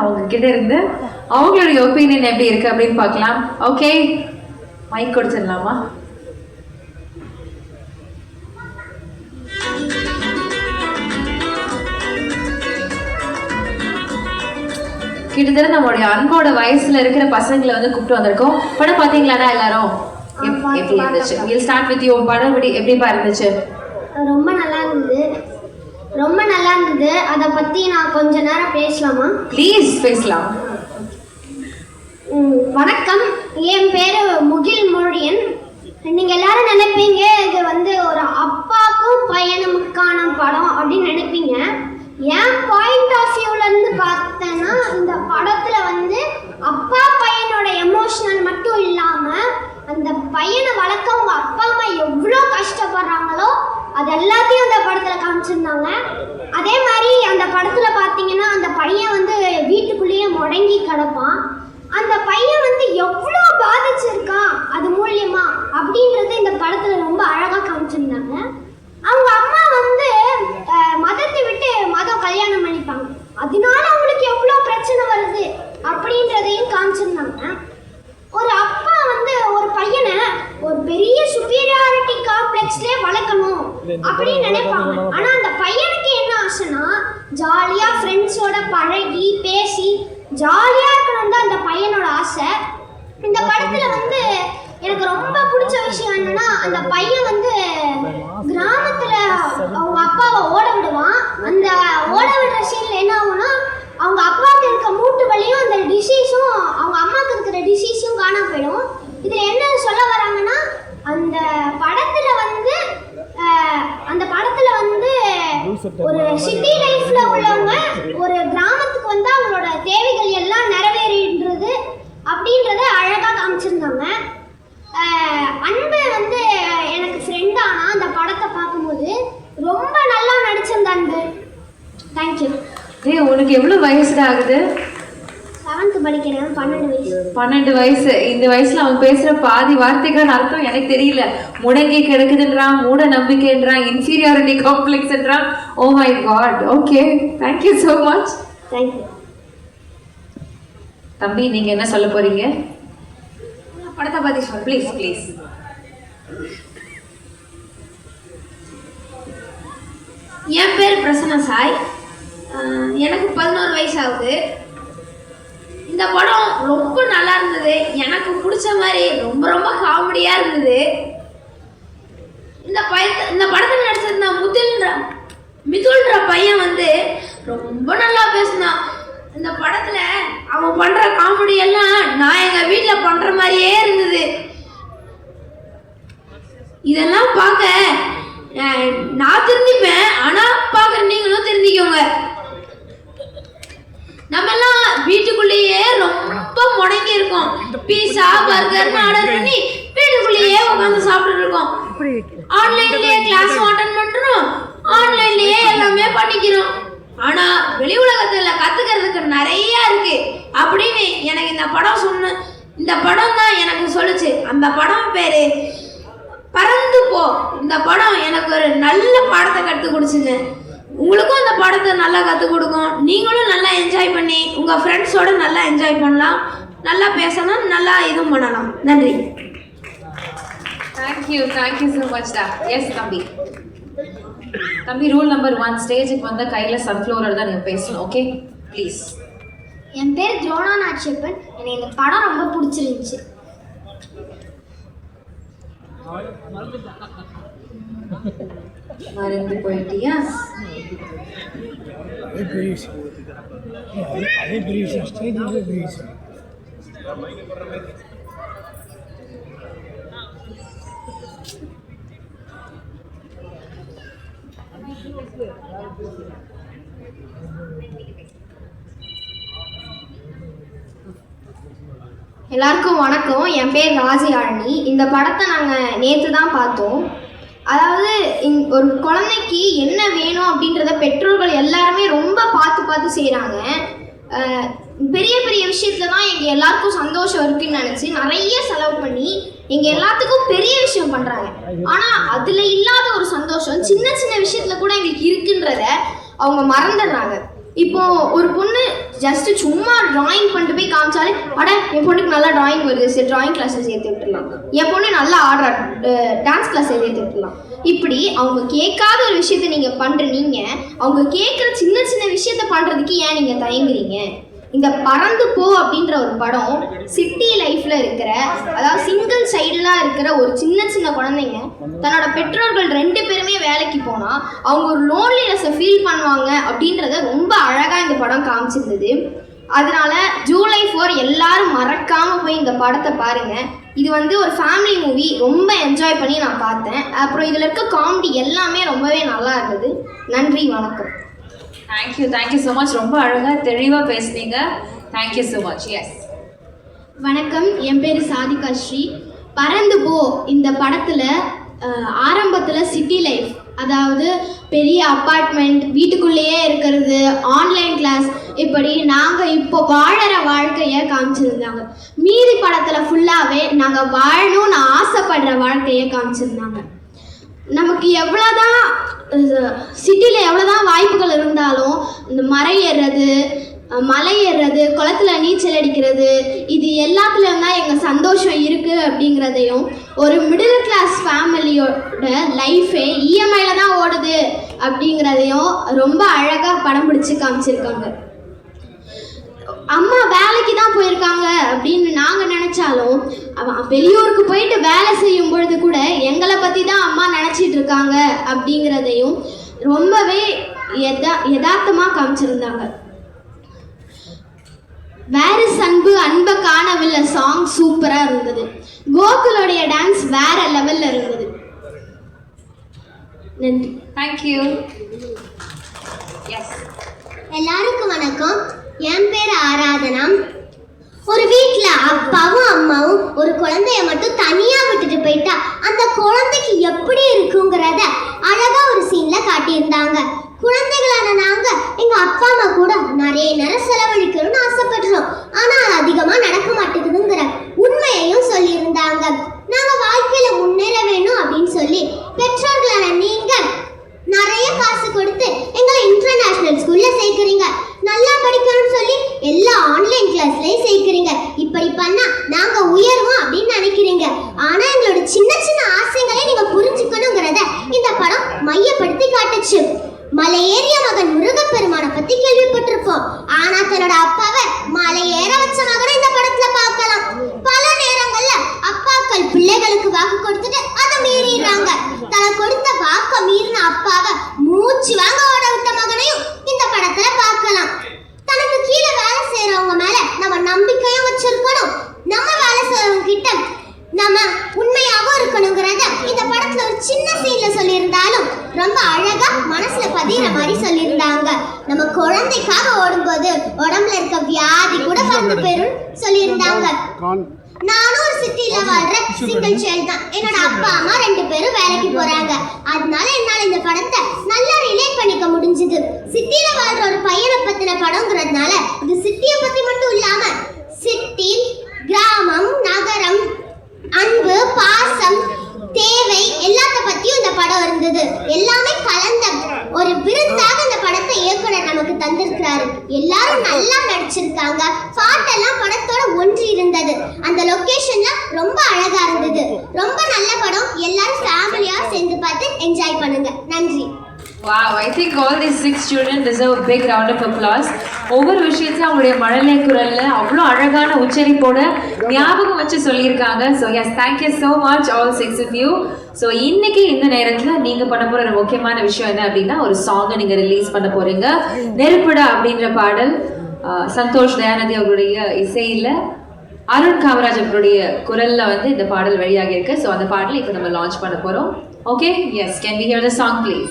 அவங்க கிட்ட இருந்து அவங்களுடைய ஒப்பீனியன் எப்படி இருக்கு அப்படின்னு பார்க்கலாம். ஓகே மைக் கொடுத்துடலாமா? கிட்டத்தட்ட நம்மளுடைய அன்போட வயசுல இருக்கிற பசங்களை வந்து கூப்பிட்டு வந்திருக்கோம். படம் பாத்தீங்களாடா எல்லாரும்? எப்- எப்படி இருந்துச்சு? வில் ஸ்டார்ட் வித் யூ படம் எப்படி எப்படிப்பா இருந்துச்சு? ரொம்ப நல்லா இருந்தது. ரொம்ப நல்லா இருந்தது. அதை பற்றி நான் கொஞ்ச நேரம் பேசலாமா? ப்ளீஸ் பேசலாம். வணக்கம். என் பேர் முகில் மொழியன் நீங்கள் எல்லாரும் நினைப்பீங்க இது வந்து ஒரு அப்பாவுக்கும் பையனுக்கான படம் அப்படின்னு நினைப்பீங்க. என் பாயிண்ட் ஆஃப் வியூலேருந்து பார்த்தேன்னா இந்த படத்தில் வந்து அப்பா பையனோட எமோஷனல் மட்டும் இல்லாமல் அந்த பையனை வளர்க்க அவங்க அப்பா அம்மா எவ்வளோ கஷ்டப்படுறாங்களோ அது எல்லாத்தையும் அந்த படத்தில் அதே மாதிரி அந்த படத்தில் பார்த்தீங்கன்னா அந்த பையன் வந்து வீட்டுக்குள்ளேயே முடங்கி கிடப்பான். அந்த பையன் வந்து எவ்வளோ பாதிச்சிருக்கான் அது மூலியமா அப்படின்றது இந்த படத்தில் ரொம்ப அழகாக காமிச்சிருந்தாங்க. அவங்க அம்மா வந்து அஹ், மதத்தை விட்டு மதம் கல்யாணம் பண்ணிப்பாங்க அதனால அவங்களுக்கு எவ்வளோ பிரச்சனை வருது அப்படின்றதையும் காமிச்சிருந்தாங்க ஒரு அப்பா வந்து ஒரு பையனை ஒரு பெரிய சுப்பீரியாரிட்டி காம்ப்ளெக்ஸ்லயே வளர்க்கணும் அப்படின்னு நினைப்பாங்க ஆனா அந்த பையனுக்கு என்ன ஆசைனா ஜாலியா ஃப்ரெண்ட்ஸோட பழகி பேசி ஜாலியா இருக்கணும் தான் அந்த பையனோட ஆசை. இந்த படத்துல வந்து எனக்கு ரொம்ப பிடிச்ச விஷயம் என்னன்னா அந்த பையன் வந்து கிராமத்துல அவங்க அப்பாவை ஓட விடுவான். அந்த ஓட விடுற சீன்ல என்ன ஆகும்னா அவங்க அப்பாவுக்கு இருக்க மூட்டு வலியும் அந்த டிசீஸும் அவங்க அம்மாவுக்கு இருக்கிற டிசீஸும் காணாம போயிடும் இதுல என்ன சொல்ல வராங்கன்னா அந்த படத்துல வந்து அஹ், அந்த படத்துல வந்து ஒரு சிட்டி லைஃப்ல உள்ளவங்க ஒரு கிராமத்துக்கு வந்து அவங்களோட தேவைகள் எல்லாம் நிறைவேறின்றது அப்படின்றத அழகா காமிச்சிருந்தாங்க அஹ், அன்பு வந்து எனக்கு ஃப்ரெண்ட் ஆனா அந்த படத்தை பார்க்கும்போது ரொம்ப நல்லா நடிச்சிருந்த அன்பு தேங்க்யூ டேய் உனக்கு எவ்வளவு வயசுடா ஆகுது செவன்த் படிக்கிறேன் பன்னெண்டு வயசு. பன்னெண்டு வயசு. இந்த வயசுல அவன் பேசுற பாதி வார்த்தைக்கான அர்த்தம் எனக்கு தெரியல. முடங்கி கிடக்குதுன்றான் மூட நம்பிக்கைன்றான் இன்ஃபீரியாரிட்டி காம்ப்ளெக்ஸ்ன்றான் ஓ my god okay thank you so much thank you தம்பி நீங்க என்ன சொல்ல போறீங்க? படத்தை பத்தி சொல் ப்ளீஸ் ப்ளீஸ் என் பேர் பிரசன்ன சாய். எனக்கு பதினோரு வயசு ஆகுது இந்த படம் ரொம்ப நல்லா இருந்தது. எனக்கு பிடிச்ச மாதிரி ரொம்ப ரொம்ப காமெடியாக இருந்தது. இந்த பய இந்த படத்தில் நடிச்சிருந்த முத்துல்ன்ற மிதுல்ன்ற பையன் வந்து ரொம்ப நல்லா பேசினான். இந்த படத்தில் அவன் பண்ணுற காமெடி எல்லாம் நான் எங்கள் வீட்டில் பண்ணுற மாதிரியே இருந்தது. இதெல்லாம் பார்க்க நான் திருந்திப்பேன் ஆனால் பார்க்குற நீங்களும் திருந்திக்கோங்க நம்ம எல்லாம் வீட்டுக்குள்ளேயே ரொம்ப முடங்கி இருக்கோம். பீஸா பர்கர்னு ஆர்டர் பண்ணி வீட்டுக்குள்ளேயே உட்காந்து சாப்பிட்டுட்டு இருக்கோம். ஆன்லைன்லயே கிளாஸ் அட்டன் பண்றோம். ஆன்லைன்லயே எல்லாமே பண்ணிக்கிறோம். ஆனா வெளி உலகத்துல கத்துக்கிறதுக்கு நிறைய இருக்கு. அப்படின்னு எனக்கு இந்த படம் சொன்ன இந்த படம் தான் எனக்கு சொல்லுச்சு. அந்த படம் பேரு பறந்து போ. இந்த படம் எனக்கு ஒரு நல்ல பாடத்தை கற்றுக் கொடுச்சுங்க. உங்களுக்கும் அந்த பாடத்தை நல்லா கற்றுக் கொடுக்கும். நீங்களும் நல்லா என்ஜாய் பண்ணி உங்கள் ஃப்ரெண்ட்ஸோட நல்லா என்ஜாய் பண்ணலாம். நல்லா பேசலாம் நல்லா இதுவும் பண்ணலாம். நன்றி. Thank you thank you so much டா எஸ் தம்பி. தம்பி ரூல் நம்பர் ஒன் ஸ்டேஜுக்கு வந்த கையில சன்ஃப்ளவர் தான் நீங்க பேசணும் ஓகே ப்ளீஸ் என் பேர் துரோணா நாச்சியப்பன். எனக்கு இந்த படம் ரொம்ப பிடிச்சிருந்துச்சு. மறந்து போயிட்டியா? அதே பெரிய விஷயம் அதே- பெரிய விஷயம் ஸ்டேஜில் பெரிய விஷயம் எல்லாருக்கும் வணக்கம். என் பேர் ராஜி ஆரணி. இந்த படத்தை நாங்கள் நேற்று தான் பார்த்தோம். அதாவது ஒரு குழந்தைக்கு என்ன வேணும் அப்படின்றத பெற்றோர்கள் எல்லாருமே ரொம்ப பார்த்து பார்த்து செய்கிறாங்க பெரிய பெரிய விஷயத்துல தான் எங்கள் எல்லாருக்கும் சந்தோஷம் இருக்குன்னு நினச்சி நிறைய செலவு பண்ணி எங்கள் எல்லாத்துக்கும் பெரிய விஷயம் பண்ணுறாங்க ஆனால் அதில் இல்லாத ஒரு சந்தோஷம் சின்ன சின்ன விஷயத்துல கூட எங்களுக்கு இருக்குன்றத அவங்க மறந்துடுறாங்க. இப்போ ஒரு பொண்ணு ஜஸ்ட் சும்மா டிராயிங் பண்ணிட்டு போய் காமிச்சாலே அட என் பொண்ணுக்கு நல்லா டிராயிங் வருது சரி டிராயிங் கிளாஸஸ் சேர்த்து விட்டுலாம் என் பொண்ணு நல்லா ஆடுறா டான்ஸ் கிளாஸ் சேர்த்து விட்டுலாம் இப்படி அவங்க கேட்காத ஒரு விஷயத்த நீங்கள் பண்ணுற நீங்கள் அவங்க கேட்குற சின்ன சின்ன விஷயத்த பண்ணுறதுக்கு ஏன் நீங்கள் தயங்குறீங்க? இந்த பறந்து போ அப்படின்ற ஒரு படம் சிட்டி லைஃப்ல இருக்கிற அதாவது சிங்கிள் சைடுலாம் இருக்கிற ஒரு சின்ன சின்ன குழந்தைங்க தன்னோட பெற்றோர்கள் ரெண்டு பேருமே வேலைக்கு போனா அவங்க ஒரு லோன்லினஸை ஃபீல் பண்ணுவாங்க அப்படின்றத ரொம்ப அழகா இந்த படம் காமிச்சிருந்தது. அதனால ஜூலை ஃபோர் எல்லாரும் மறக்காம போய் இந்த படத்தை பாருங்க. இது வந்து ஒரு ஃபேமிலி மூவி ரொம்ப என்ஜாய் பண்ணி நான் பார்த்தேன். அப்புறம் இதில் இருக்க காமெடி எல்லாமே ரொம்பவே நல்லா இருந்தது. நன்றி வணக்கம். தேங்க்யூ தேங்க்யூ ஸோ மச் ரொம்ப அழகாக தெளிவாக பேசுனீங்க. தேங்க்யூ ஸோ மச் எஸ் வணக்கம். என் பேர் சாதிகா ஸ்ரீ. பறந்து போ. இந்த படத்தில் ஆரம்பத்தில் சிட்டி லைஃப் அதாவது பெரிய அப்பார்ட்மெண்ட் வீட்டுக்குள்ளேயே இருக்கிறது ஆன்லைன் கிளாஸ் இப்படி நாங்கள் இப்போ வாழற வாழ்க்கையை காமிச்சிருந்தாங்க. மீதி படத்தில் ஃபுல்லாகவே நாங்கள் வாழணும்னு ஆசைப்படுற வாழ்க்கையை காமிச்சிருந்தாங்க. நமக்கு எவ்வளோதான் சிட்டியில் எவ்வளோதான் வாய்ப்புகள் இருந்தாலும் இந்த மரம் ஏறுறது மலை ஏறுறது குளத்துல நீச்சல் அடிக்கிறது இது எல்லாத்துலேயும் தான் எங்கள் சந்தோஷம் இருக்குது அப்படிங்கிறதையும் ஒரு மிடில் கிளாஸ் ஃபேமிலியோட லைஃபே இஎம்ஐயில் தான் ஓடுது அப்படிங்கிறதையும் ரொம்ப அழகாக படம் பிடிச்சி காமிச்சிருக்காங்க. அம்மா வேலைக்கு தான் போயிருக்காங்க. நினச்சாலும் அவன் வெளியூருக்கு போயிட்டு வேலை செய்யும் பொழுது கூட எங்களை பற்றி தான் அம்மா நினச்சிட்டு இருக்காங்க அப்படிங்கிறதையும் ரொம்பவே யதா யதார்த்தமாக காமிச்சிருந்தாங்க. வேறு அன்பு அன்பை காணவில்லை சாங் சூப்பராக இருந்தது. கோகுலோடைய டான்ஸ் வேற லெவலில் இருந்தது. நன்றி. தேங்க்யூ எஸ் எல்லாருக்கும் வணக்கம். என் பேர் ஆராதனா. ஒரு வீட்டில் அப்பாவும் அம்மாவும் ஒரு குழந்தைய மட்டும் தனியாக விட்டுட்டு போயிட்டா அந்த குழந்தைக்கு எப்படி இருக்குங்கிறத அழகா ஒரு சீன்ல காட்டியிருந்தாங்க. குழந்தைகளான நாங்க எங்க அப்பா அம்மா கூட நிறைய நேரம் செலவழிக்கணும்னு ஆசைப்படுறோம். ஆனா அது அதிகமா நடக்க மாட்டேங்குதுங்கிற உண்மையையும் சொல்லியிருந்தாங்க. நாங்க வாழ்க்கையில முன்னேற வேணும் அப்படின்னு சொல்லி பெற்றோர்களான நீங்க நிறைய காசு கொடுத்து எங்களை இன்டர்நேஷனல் ஸ்கூல்ல சேர்க்குறீங்க. எல்லா ஆன்லைன் கிளாஸ்லயும் சேர்க்குறீங்க. இப்படி பண்ணா நாங்க உயர்வோம் அப்படின்னு நினைக்கிறீங்க. ஆனா எங்களோட சின்ன சின்ன ஆசைகளை நீங்க புரிஞ்சுக்கணுங்கிறத இந்த படம் மையப்படுத்தி காட்டுச்சு. மலை ஏறிய மகன் முருகப்பெருமானை பத்தி கேள்விப்பட்டிருப்போம். ஆனா தன்னோட அப்பாவை மலை ஏற வச்ச மகனை இந்த படத்துல பார்க்கலாம். பல நேரங்கள்ல அப்பாக்கள் பிள்ளைகளுக்கு வாக்கு கொடுத்துட்டு அதை மீறிடுறாங்க. தனக்கு கொடுத்த வாக்க மீறின அப்பாவை மூச்சு வாங்க ஓட விட்ட மகனையும் இந்த படத்துல பார்க்கலாம் தனக்கு கீழே வேலை செய்யறவங்க மேல நம்ம நம்பிக்கையும் வச்சிருக்கணும் நம்ம வேலை செய்யறவங்க கிட்ட நம்ம உண்மையாகவும் இருக்கணுங்கிறத இந்த படத்துல ஒரு சின்ன சீன்ல சொல்லியிருந்தாலும் ரொம்ப அழகா மனசுல பதிகிற மாதிரி சொல்லியிருந்தாங்க. நம்ம குழந்தைக்காக ஓடும்போது உடம்புல இருக்க வியாதி கூட பறந்து போயிரும் சொல்லியிருந்தாங்க. நானும் ஒரு சிட்டில வாழ்ற சிங்கிள் சைல்ட் தான். என்னோட அப்பா அம்மா ரெண்டு பேரும் வேலைக்கு போறாங்க. அதனால என்னால இந்த படத்தை நல்லா ரிலேட் பண்ணிக்க முடிஞ்சது. சிட்டில வாழ்ற ஒரு பையனை பத்தின படங்கிறதுனால இது சிட்டியை பத்தி மட்டும் இல்லாம சிட்டி கிராமம் நகரம் அன்பு பாசம் தேவை எல்லாத்த பத்தியும் இந்த படம் இருந்தது. எல்லாமே கலந்த ஒரு விருந்தாக இந்த படத்தை இயக்குனர் நமக்கு தந்திருக்கிறாரு. எல்லாரும் நல்லா நடிச்சிருக்காங்க. பாட்டெல்லாம் படத்தோட ஒன்றி இருந்தது. அந்த லொகேஷன்ல ரொம்ப அழகா இருந்தது. ரொம்ப நல்ல படம். எல்லாரும் ஃபேமிலியா சேர்ந்து பார்த்து என்ஜாய் பண்ணுங்க. நன்றி. Wow I think all the six student deserve big round of applause ஒவ்வொரு விஷயத்தையும் அவங்களுடைய மழலை குரல்ல அவ்வளோ அழகான உச்சரிப்போட ஞாபகம் வச்சு சொல்லியிருக்காங்க. So yes thank you so much all six of you so இன்னைக்கு இந்த நேரத்தில் நீங்க பண்ண போற ஒரு முக்கியமான விஷயம் என்ன அப்படின்னா ஒரு சாங்கை நீங்க ரிலீஸ் பண்ண போறீங்க. நெருப்புடா அப்படின்ற பாடல் சந்தோஷ் தயானதி அவருடைய இசையில அருண் காமராஜ் அவருடைய குரல்ல வந்து இந்த பாடல் வெளியாகியிருக்கு. ஸோ அந்த பாடலை இப்போ நம்ம லான்ச் பண்ண போறோம். Okay yes can we hear the song please